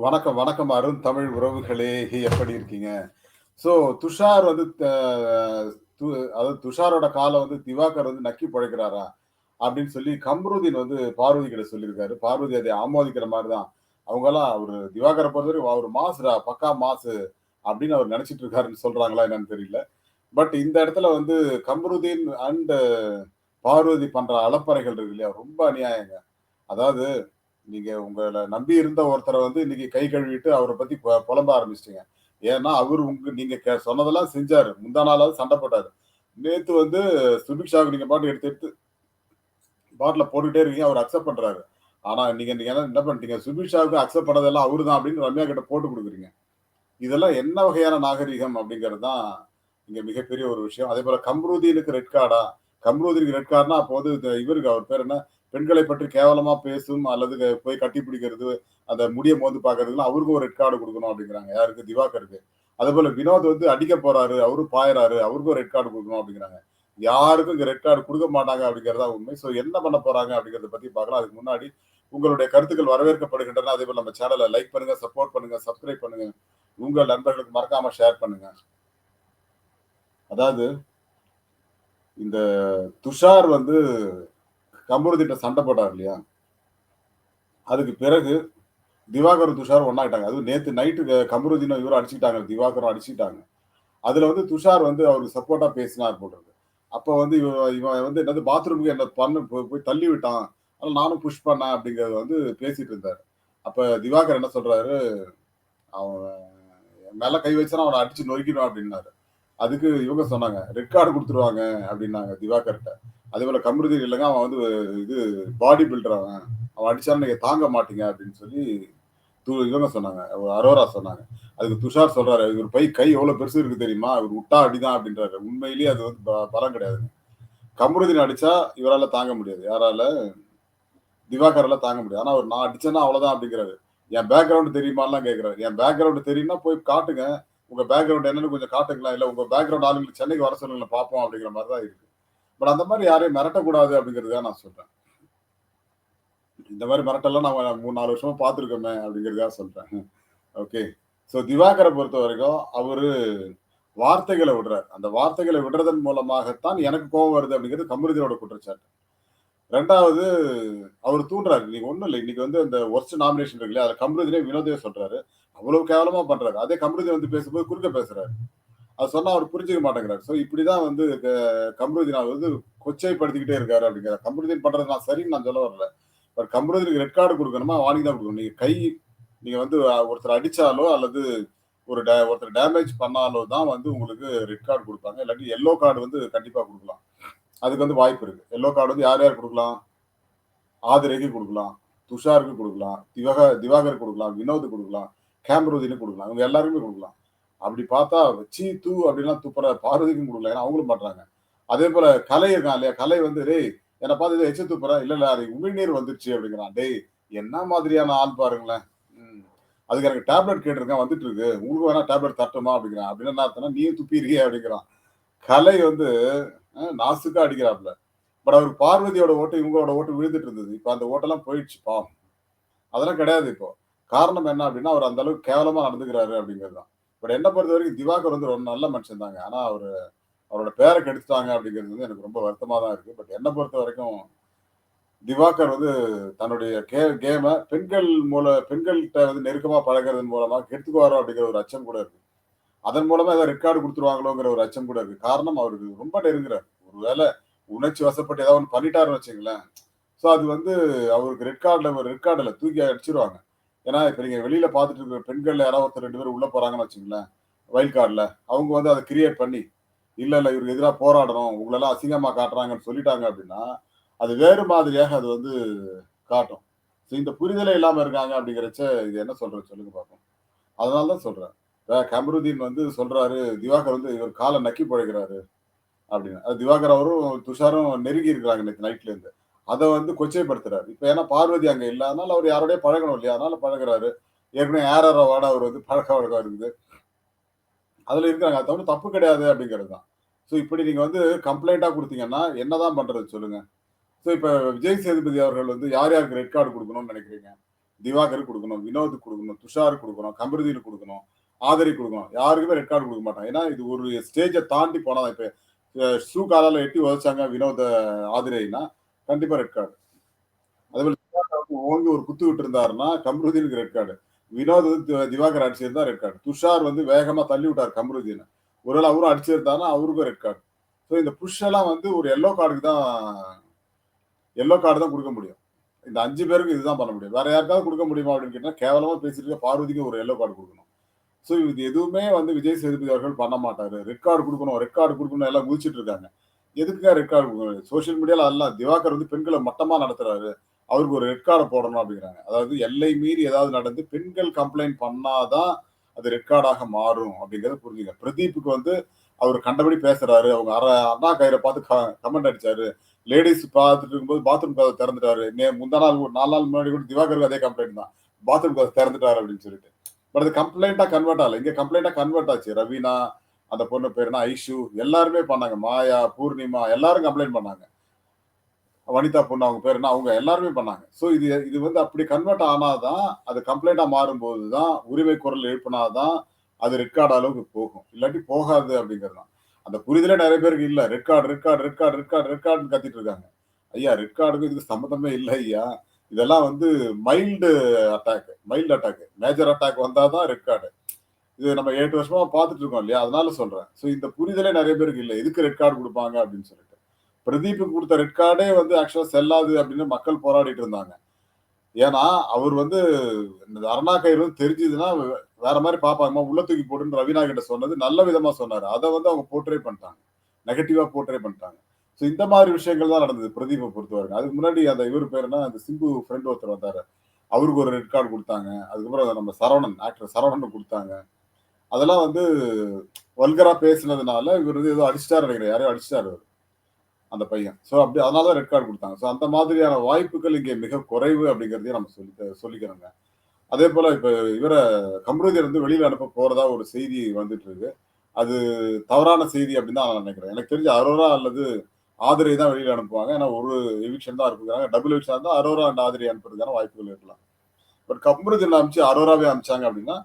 வணக்கம், வணக்கம் அருண் தமிழ் உறவுகளே! எப்படி இருக்கீங்க? ஸோ துஷார் வந்து து அதாவது துஷாரோட காலை வந்து திவாகர் வந்து நக்கி பழைக்கிறாரா அப்படின்னு சொல்லி கம்ருதீன் வந்து பார்வதி கிட்ட சொல்லியிருக்காரு. பார்வதி அதை ஆமோதிக்கிற மாதிரி தான். அவங்கெல்லாம் அவர் திவாகரை பொறுத்தவரைக்கும் அவர் மாசுரா பக்கா மாசு அப்படின்னு அவர் நினைச்சிட்டு இருக்காருன்னு சொல்றாங்களா என்னன்னு தெரியல. பட் இந்த இடத்துல வந்து கம்ருதீன் அண்ட் பார்வதி பண்ற அலப்பறைகள் இருக்கு இல்லையா? ரொம்ப அநியாயங்க. அதாவது நீங்க உங்களை நம்பி இருந்த ஒருத்தரை வந்து இன்னைக்கு கை கழுவிட்டு அவரை பத்தி புலம்ப ஆரம்பிச்சிட்டீங்க ஏன்னா, அவர் உங்க நீங்க சொன்னதெல்லாம் செஞ்சாரு. முந்தா நாளாவது சண்ட போட்டாரு. நேத்து வந்து சுபிக்ஷாவுக்கு நீங்க பாட்டு எடுத்து எடுத்து பாட்டில் போட்டுக்கிட்டே இருக்கீங்க. அவர் அக்செப்ட் பண்றாரு. ஆனா நீங்க நீங்க என்ன பண்ணிட்டீங்க? சுபிக்ஷாவுக்கு அக்செப்ட் பண்ணதெல்லாம் அவரு தான் அப்படின்னு ரம்யா கிட்ட போட்டு கொடுக்குறீங்க இதெல்லாம் என்ன வகையான நாகரிகம் அப்படிங்கிறது தான் இங்க மிகப்பெரிய ஒரு விஷயம். அதே போல கம்ருதீனுக்கு ரெட் கார்டா? கம்ருதீனுக்கு ரெட் கார்டுனா அப்போ வந்து இந்த இவருக்கு அவர் பேர் என்ன? பெண்களை பற்றி கேவலமா பேசும் அல்லது போய் கட்டி பிடிக்கிறது, அந்த முடிய மோந்து பார்க்கறதுக்குலாம் அவருக்கும் ஒரு ரெட் கார்டு கொடுக்கணும் அப்படிங்கிறாங்க. யாருக்கு? திவாகருக்கு. அதேபோல வினோத் வந்து அடிக்க போறாரு, அவரும் பாயறாரு, அவருக்கும் ரெட் கார்டு கொடுக்கணும் அப்படிங்கிறாங்க. யாருக்கும் இங்க ரெட் கார்டு கொடுக்க மாட்டாங்க அப்படிங்கிறது தான் உண்மை. ஸோ என்ன பண்ண போறாங்க அப்படிங்கிறத பத்தி பார்க்கலாம். அதுக்கு முன்னாடி உங்களுடைய கருத்துக்கள் வரவேற்கப்படுகின்றன. அதேபோல நம்ம சேனலை லைக் பண்ணுங்க, சப்போர்ட் பண்ணுங்க, சப்ஸ்கிரைப் பண்ணுங்க. உங்கள் நண்பர்களுக்கு மறக்காம ஷேர் பண்ணுங்க. அதாவது இந்த துஷார் வந்து கம்ருதீன்ட்ட சண்டை போட்டார் இல்லையா? அதுக்கு பிறகு திவாகரும், துஷாரும் ஒன்றாகிட்டாங்க அது நேற்று நைட்டு க இவரும் அடிச்சுக்கிட்டாங்க. திவாகரும் அடிச்சுக்கிட்டாங்க. அதில் வந்து துஷார் வந்து அவருக்கு சப்போர்ட்டாக பேசினார் போட்டிருக்கு அப்போ வந்து இவ இவன் வந்து என்னது பாத்ரூமுக்கு என்ன பண்ணு போய் தள்ளி விட்டான். அதனால் நானும் புஷ் பண்ணேன் அப்படிங்கிறத வந்து பேசிட்டு இருந்தார் அப்போ திவாகர் என்ன சொல்கிறாரு அவன் மேலே கை வச்சா அவனை அடிச்சு நொறுக்கிடும் அப்படின்னாரு. அதுக்கு இவங்க சொன்னாங்க, ரெட் கார்டு கொடுத்துருவாங்க அப்படின்னாங்க அதே போல கம்ருதீன் இல்லைங்க அவன் வந்து இது பாடி பில்டர் அவன். அவன் அடிச்சாலும் நீங்க தாங்க மாட்டீங்க அப்படின்னு சொல்லி தூ இவங்க சொன்னாங்க. அரோரா சொன்னாங்க. அதுக்கு துஷார் சொல்றாரு, இவர் பை கை எவ்வளவு பெருசு இருக்கு தெரியுமா? இவர் விட்டா அடிதான் அப்படின்றாரு. உண்மையிலேயே அது வந்து ப பலம் கிடையாதுங்க. கமருதீன் அடிச்சா இவரால தாங்க முடியாது. யாரால? திவாகரால தாங்க முடியாது. ஆனா அவர் நான் அடிச்சேன்னா அவ்வளவுதான் அப்படிங்கிறாரு. என் பேக்கிரவுண்ட் தெரியுமாலாம் கேட்கிறாரு. என் பேக்கிரவுண்ட் தெரியும்னா போய் காட்டுங்க. உங்க பேக்ரவுண்ட் என்னன்னு கொஞ்சம் காட்டுங்களா இல்ல உங்க பேக்ரவுண்ட் ஆளுங்களுக்கு சென்னைக்கு வர சொல்லுங்களேன் பார்ப்போம் அப்படிங்கிற மாதிரி தான் இருக்கு. பட் அந்த மாதிரி யாரையும் மிரட்டக்கூடாது அப்படிங்கிறதுக்காக நான் சொல்றேன். இந்த மாதிரி மிரட்டெல்லாம் நம்ம 3, 4 வருஷமா பார்த்துருக்கோமே அப்படிங்கிறதா சொல்றேன். ஓகே. ஸோ திவாகரை பொறுத்த வரைக்கும் அவரு வார்த்தைகளை விடுறார். அந்த வார்த்தைகளை விடுறதன் மூலமாகத்தான் எனக்கு கோபம் வருது அப்படிங்கிறது கம்ருதீனோட குற்றச்சாட்டு. ரெண்டாவது அவர் தூண்டுறாரு. இன்னைக்கு ஒண்ணும் இல்லை இன்னைக்கு வந்து அந்த ஒர்ஸ்ட் நாமினேஷன் இருக்கு இல்லையா? அதுல கம்ருதீனே வினோதே சொல்றாரு. அவ்வளவு கேவலமா பண்றாரு. அதே கம்ருதீன் வந்து பேசும்போது குறுக்க பேசுறாரு. அது சொன்னா அவர் புரிஞ்சுக்க மாட்டேங்கிறார். ஸோ இப்படிதான் வந்து க அவர் வந்து கொச்சைப்படுத்திக்கிட்டே இருக்காரு அப்படிங்கிறார். கமருதீன் பண்றது நான் சரின்னு நான் சொல்ல வரல. பட் கமருதீனுக்கு ரெட் கார்டு கொடுக்கணுமா? வார்னிங் தான் கொடுக்கணும். நீங்க கை நீங்க வந்து ஒருத்தர் அடிச்சாலோ அல்லது ஒரு டே ஒருத்தர் டேமேஜ் பண்ணாலோ தான் வந்து உங்களுக்கு ரெட் கார்டு கொடுப்பாங்க. இல்லாட்டி எல்லோ கார்டு வந்து கண்டிப்பாக கொடுக்கலாம். அதுக்கு வந்து வாய்ப்பு இருக்கு. எல்லோ கார்டு வந்து யார் யார் கொடுக்கலாம்? ஆதிரைக்கு கொடுக்கலாம். துஷாருக்கு கொடுக்கலாம். திவக திவாகருக்கு கொடுக்கலாம். வினோத் கொடுக்கலாம். கேம்ருதீனுக்கு கொடுக்கலாம். இவங்க எல்லாருக்குமே கொடுக்கலாம். அப்படி பார்த்தா சீ, தூ அப்படின்லாம் துப்புற பார்வதிக்கும் கொடுக்கல ஏன்னா அவங்களும் பண்றாங்க. அதேபோல கலை இருக்கான் இல்லையா? கலை வந்து டேய் என்னை பார்த்து இதை எச்சு துப்புற. இல்ல இல்ல அது உமிழ்நீர் வந்துருச்சு அப்படிங்கிறான். டேய் என்ன மாதிரியான ஆள் பாருங்களேன். அதுக்கு எனக்கு டேப்லெட் கேட்டிருக்கேன் வந்துட்டு இருக்கு. உங்களுக்கு வேணா டேப்லெட் தட்டுமா அப்படிங்கிறான். அப்படின்னு என்ன அர்த்தம்னா நீயும் துப்பிருக்கியே அப்படிங்கிறான். கலை வந்து நாசுக்கா அடிக்கிறாப்ல. பட் அவர் பார்வதியோட ஓட்டு, இவங்களோட ஓட்டு விழுந்துட்டு இருந்தது. இப்போ அந்த ஓட்டெல்லாம் போயிடுச்சு பாவம். அதெல்லாம் கிடையாது இப்போ. காரணம் என்ன அப்படின்னா, அவர் அந்த அளவுக்கு கேவலமா நடந்துக்கிறாரு அப்படிங்கிறது தான். பட் என்ன பொறுத்தவரைக்கும் திவாகர் வந்து ஒரு நல்ல மனுஷன் தாங்க. ஆனா அவரு அவரோட பேரை கெடுத்துட்டாங்க அப்படிங்கிறது வந்து எனக்கு ரொம்ப வருத்தமா தான் இருக்கு. பட் என்னை பொறுத்த வரைக்கும் திவாகர் வந்து தன்னுடைய கே கேமை பெண்கள் மூல பெண்கள்கிட்ட வந்து நெருக்கமா பழகுறதன் மூலமா கெடுத்துக்குவாரோ அப்படிங்கிற ஒரு அச்சம் கூட இருக்கு. அதன் மூலமா ஏதாவது ரெக்கார்டு கொடுத்துருவாங்களோங்கிற ஒரு அச்சம் கூட இருக்கு. காரணம் அவருக்கு ரொம்ப நெருங்குறாரு. ஒருவேள உணர்ச்சி வசப்பட்டு ஏதாவது ஒன்று பண்ணிட்டாருன்னு வச்சுங்களேன் ஸோ அது வந்து அவருக்கு ரெட் ஒரு ரெட் கார்டில் தூக்கி அடிச்சிருவாங்க ஏன்னா இப்ப நீங்க வெளியில பார்த்துட்டு இருக்கிற பெண்கள் யாராவது ஒருத்தர் ரெண்டு பேரும் உள்ள போறாங்கன்னு வச்சுங்களேன் வைல்ட் கார்டில் அவங்க வந்து அதை கிரியேட் பண்ணி, இல்ல இல்ல இவருக்கு எதிராக போராடணும். உங்களெல்லாம் அசிங்கமா காட்டுறாங்கன்னு சொல்லிட்டாங்க அப்படின்னா, அது வேறு மாதிரியாக அது வந்து காட்டும். ஸோ இந்த புரிதலே இல்லாம இருக்காங்க அப்படிங்கிறச்ச இது என்ன சொல்றது சொல்லுங்க பார்ப்போம். அதனால தான் சொல்றேன். கமருதீன் கம்ருதீன் வந்து சொல்றாரு, திவாகர் வந்து இவர் காலை நக்கி பிழைக்கிறாரு அப்படின்னு. அது திவாகர் அவரும், துஷாரும் நெருங்கி இருக்கிறாங்க நேற்று நைட்ல இருந்து. அதை வந்து கொச்சைப்படுத்துறாரு. இப்ப ஏன்னா பார்வதி அங்க இல்லாதனால அவர் யாரோடய பழகணும் இல்லையா? அதனால பழகுறாரு. ஏற்கனவே ஏர் ஆரோவோட அவர் வந்து பழக்க வழக்கம் இருக்குது. அதுல இருக்கிறாங்க அது ஒண்ணும் தப்பு கிடையாது அப்படிங்கிறது தான். ஸோ இப்படி நீங்க வந்து கம்ப்ளைண்ட்டா குடுத்தீங்கன்னா, என்னதான் பண்றது சொல்லுங்க? ஸோ இப்ப விஜய் சேதுபதி அவர்கள் வந்து யார் யாருக்கு ரெட் கார்டு கொடுக்கணும்னு நினைக்கிறீங்க? திவாகருக்கு கொடுக்கணும் வினோதுக்கு கொடுக்கணும் துஷாருக்கு கொடுக்கணும் கமருதீனுக்கு கொடுக்கணும் ஆதரி கொடுக்கணும் யாருக்குமே ரெட் கார்டு கொடுக்க மாட்டாங்க. ஏன்னா, இது ஒரு ஸ்டேஜை தாண்டி போனால் இப்போ இப்ப ஷூ காலால எட்டி உதச்சாங்க வினோத ஆதிரேயனா, கண்டிப்பா ரெட் கார்டு. அதேமாரி ஓங்கி ஒரு குத்து விட்டுருந்தாருன்னா, கம்ருதீனுக்கு ரெட் கார்டு. வினோத் வந்து திவாகர் அடிச்சிருந்தா ரெட் கார்டு. துஷார் வந்து வேகமா தள்ளி விட்டார் கம்ருதீன. ஒருவேளை அவரும் அடிச்சிருந்தாருன்னா, அவருக்கும் ரெட் கார்டு. ஸோ இந்த புஷ் எல்லாம் வந்து ஒரு எல்லோ கார்டுக்கு தான் எல்லோ கார்டு தான் கொடுக்க முடியும். இந்த அஞ்சு பேருக்கு இதுதான் பண்ண முடியும். வேற யாருக்காவது கொடுக்க முடியுமா அப்படின்னு கேட்டால் கேவலமா பேசிட்டு பார்வதிக்கு ஒரு எல்லோ கார்டு கொடுக்கணும் ஸோ இது எதுவுமே வந்து விஜய் சேதுபதி அவர்கள் பண்ண மாட்டாரு. ரெட் கார்டு கொடுக்கணும் ரெட் கார்டு கொடுக்கணும் எல்லாம் குதிச்சுட்டு இருக்காங்க. எதுக்குங்க ரெட் கார்டு சோசியல் மீடியால அதெல்லாம் திவாகர் வந்து பெண்களை மட்டமா நடத்துறாரு. அவருக்கு ஒரு ரெட் கார்டை போடணும் அப்படிங்கிறாங்க. அதாவது எல்லை மீறி ஏதாவது நடந்து பெண்கள் கம்ப்ளைண்ட் பண்ணாதான் அது ரெட் கார்டாக மாறும் அப்படிங்கிறத புரிஞ்சுங்க. பிரதீப்புக்கு வந்து அவர் கண்டபடி பேசுறாரு. அவங்க அர அண்ணா கயிறை பார்த்து க கமெண்ட் அடிச்சாரு. லேடீஸ் பார்த்துட்டு இருக்கும்போது பாத்ரூம் கதை திறந்துட்டாரு. நே முந்தா நாள் ஒரு நாலு நாள் முன்னாடி கூட திவாகருக்கு அதே கம்ப்ளைண்ட் தான். பாத்ரூம் கதை திறந்துட்டாரு அப்படின்னு சொல்லிட்டு. பட் அது கம்ப்ளைண்டா கன்வெர்ட் ஆகல. இங்க கம்ப்ளைண்டா கன்வெர்ட் ஆச்சு. ரவீனா, அந்த பொண்ணு பேருனா ஐஷு எல்லாருமே பண்ணாங்க. மாயா, பூர்ணிமா எல்லாரும் கம்ப்ளைண்ட் பண்ணாங்க. வனிதா பொண்ணு அவங்க பேருனா அவங்க எல்லாருமே பண்ணாங்க. ஸோ இது இது வந்து அப்படி கன்வெர்ட் ஆனா தான், அது கம்ப்ளைண்ட்டா மாறும்போது தான், உரிமை குரல் எழுப்புனா தான், அது ரெட் கார்டு அளவுக்கு போகும். இல்லாட்டி போகாது அப்படிங்கிறது தான். அந்த புரிதலே நிறைய பேருக்கு இல்ல. Red card, red card, red card, red card, red கார்டுன்னு கத்திட்டு இருக்காங்க. ஐயா ரெட் கார்டுக்கும் சம்மந்தமே இல்லை ஐயா. இதெல்லாம் வந்து mild attack mild attack. Major attack வந்தால் தான் ரெட் கார்டு. இது நம்ம 8 வருஷமா பார்த்துட்டு இருக்கோம் இல்லையா? அதனால சொல்றேன். ஸோ இந்த புரிதலே நிறைய பேருக்கு இல்லை எதுக்கு ரெட் கார்டு கொடுப்பாங்க அப்படின்னு சொல்லிட்டு. பிரதீப்புக்கு கொடுத்த ரெட் கார்டே வந்து ஆக்சுவலா செல்லாது அப்படின்னு மக்கள் போராடிட்டு இருந்தாங்க. ஏன்னா, அவர் வந்து இந்த அருணா கயிறு வந்து தெரிஞ்சதுன்னா வேற மாதிரி பார்ப்பாங்கம்மா, உள்ள தூக்கி போடுன்னு ரவினா கிட்ட சொன்னது நல்ல விதமா சொன்னாரு. அதை வந்து அவங்க போர்ட்ரே பண்ணிட்டாங்க. நெகட்டிவா போர்ட்ரே பண்ணிட்டாங்க. ஸோ இந்த மாதிரி விஷயங்கள் தான் நடந்தது பிரதீபை பொறுத்தவரைக்கும். அதுக்கு முன்னாடி அந்த இவர் பேருனா அந்த சிம்பு ஃப்ரெண்ட் ஒருத்தர் வந்தாரு. அவருக்கு ஒரு ரெட் கார்டு கொடுத்தாங்க அதுக்கப்புறம் நம்ம சரவணன், ஆக்டர் சரவணன் கொடுத்தாங்க அதெல்லாம் வந்து வல்கரா பேசினதுனால இவர் வந்து ஏதோ அடிச்சிட்டாரு நினைக்கிறேன் யாரையும் அடிச்சிட்டாரு அந்த பையன். ஸோ அப்படி அதனால தான் ரெட் கார்டு கொடுத்தாங்க ஸோ அந்த மாதிரியான வாய்ப்புகள் இங்கே மிக குறைவு அப்படிங்கிறதையும் நம்ம சொல்லி சொல்லிக்கிறோங்க. அதே போல் இப்போ இவரை கம்ருதீன் வந்து வெளியில் அனுப்ப போறதா ஒரு செய்தி வந்துட்டு இருக்கு. அது தவறான செய்தி அப்படின்னு தான் நான் நினைக்கிறேன் எனக்கு தெரிஞ்சு அரோரா அல்லது ஆதிரை தான் வெளியில் அனுப்புவாங்க. ஏன்னா ஒரு எவிக்ஷன் தான் இருக்குங்கிறாங்க. டபுள் எவிக்ஷன் இருந்தா அரோரா அண்ட் ஆதிரை அனுப்புறதுக்கான வாய்ப்புகள் இருக்கலாம். பட் கம்ருதியில் அனுப்பிச்சு அரோராவே அனுப்பிச்சாங்க அப்படின்னா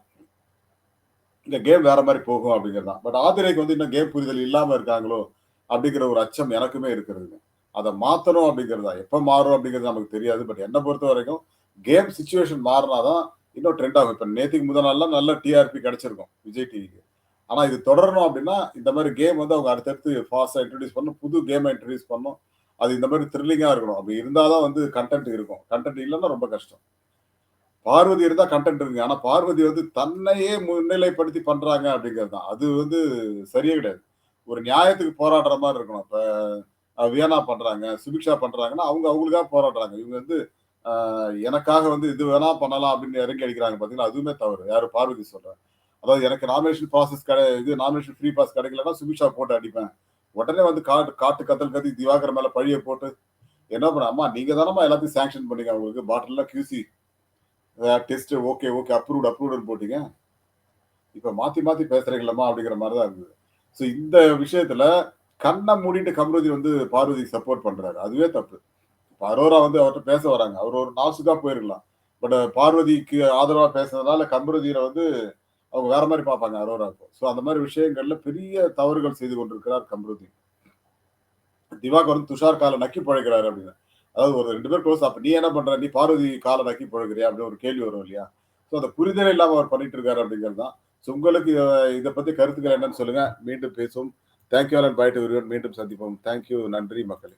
இந்த கேம் வேற மாதிரி போகும் அப்படிங்கிறது தான். பட் ஆதிரைக்கு வந்து இன்னும் கேம் புரிதல் இல்லாம இருக்காங்களோ? அப்படிங்கிற ஒரு அச்சம் எனக்குமே இருக்கிறதுங்க. அதை மாத்தணும் அப்படிங்கிறது தான். எப்ப மாறும் அப்படிங்கிறது நமக்கு தெரியாது. பட் என்னை பொறுத்த வரைக்கும் கேம் சுச்சுவேஷன் மாறினாதான் இன்னும் ட்ரெண்ட் ஆகும். இப்ப நேத்துக்கு முதல் நாள்லாம் நல்ல டிஆர்பி கிடைச்சிருக்கும் விஜய் டிவிக்கு. ஆனா இது தொடரணும் அப்படின்னா, இந்த மாதிரி கேம் வந்து அவங்க அடுத்தடுத்து ஃபாஸ்ட்டாக இன்ட்ரடியூஸ் பண்ணணும். புது கேமை இன்ட்ரடியூஸ் பண்ணணும். அது இந்த மாதிரி த்ரில்லிங்காக இருக்கணும். அப்படி இருந்தால் தான் வந்து கன்டென்ட் இருக்கும். கன்டென்ட் இல்லைன்னா ரொம்ப கஷ்டம். பார்வதி இருந்தா கன்டென்ட் இருக்கு ஆனா பார்வதி வந்து தன்னையே முன்னிலைப்படுத்தி பண்றாங்க அப்படிங்கிறது தான். அது வந்து சரியே கிடையாது. ஒரு நியாயத்துக்கு போராடுற மாதிரி இருக்கணும். இப்ப வியனா பண்றாங்க, சுபிக்ஷா பண்றாங்கன்னா, அவங்க அவங்களுக்காக போராடுறாங்க. இவங்க வந்து எனக்காக வந்து இது வேணா பண்ணலாம் அப்படின்னு இறங்கி அடிக்கிறாங்க பார்த்தீங்கன்னா அதுவுமே தவறு. யாரு பார்வதி சொல்றேன். அதாவது எனக்கு நாமினேஷன் ப்ராசஸ் கிடை இது நாமினேஷன் ஃப்ரீ பாஸ் கிடைக்கலன்னா சுபிக்ஷா போட்டு அடிப்பேன். உடனே வந்து காட்டு காட்டு கத்தல் கத்தி திவாகர் மேல பழிய போட்டு என்ன பண்ண அம்மா நீங்க தானம்மா எல்லாத்தையும் சாங்ஷன் பண்ணீங்க அவங்களுக்கு பாட்டில்லாம் QC test okay okay approved அப்ரூவ்டுன்னு போட்டீங்க. இப்ப மாத்தி மாத்தி பேசுறீங்களம்மா அப்படிங்கிற மாதிரி தான் இருந்தது. ஸோ இந்த விஷயத்துல கண்ணை மூடிட்டு கம்ருதீன் வந்து பார்வதிக்கு சப்போர்ட் பண்றாரு. அதுவே தப்பு. இப்ப அரோரா வந்து அவர்கிட்ட பேச வராங்க. அவர் ஒரு நாசுக்கா போயிருக்கலாம். பட் பார்வதிக்கு ஆதரவா பேசுனதுனால கம்ருதீன வந்து அவங்க வேற மாதிரி பார்ப்பாங்க அரோரா இப்போ. ஸோ அந்த மாதிரி விஷயங்கள்ல பெரிய தவறுகள் செய்து கொண்டிருக்கிறார் கம்ருதீன். திவாகர் வந்து துஷார் கால நக்கி பழைக்கிறாரு அப்படின்னு. அதாவது ஒரு ரெண்டு பேர் க்ளோஸ் அப்ப நீ என்ன பண்ற? நீ பார்வதி கால நக்கி அப்படின்னு ஒரு கேள்வி வரும் இல்லையா? ஸோ அந்த புரிதல் இல்லாம அவர் பண்ணிட்டு இருக்காரு அப்படிங்கிறது தான். ஸோ உங்களுக்கு இதை பத்தி கருத்துக்கள் என்னன்னு சொல்லுங்க. மீண்டும் பேசும் thank you all and bye to மீண்டும் சந்திப்போம். Thank you. நன்றி மக்களே.